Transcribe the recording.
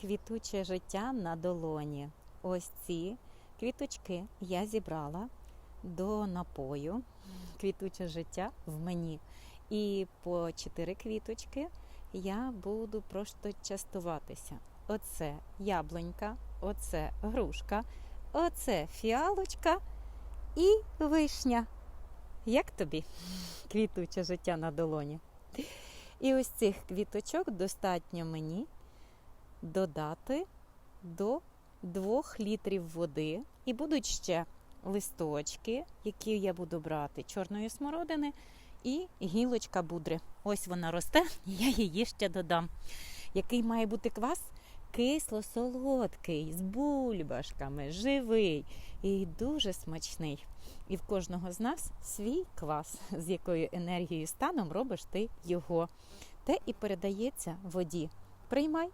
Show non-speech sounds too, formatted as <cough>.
квітуче життя на долоні. Ось ці квіточки я зібрала до напою. Квітуче життя в мені. І по чотири квіточки я буду просто частуватися. Оце яблунька, оце грушка, оце фіалочка і вишня. Як тобі квітуче життя на долоні? І ось цих квіточок достатньо мені додати до 2 літрів води. І будуть ще листочки, які я буду брати чорної смородини, і гілочка будри. Ось вона росте, <laughs> я її ще додам. Який має бути квас? Кисло-солодкий, з бульбашками, живий і дуже смачний. І в кожного з нас свій квас, <laughs> з якою енергією станом робиш ти його. Те і передається воді. Приймай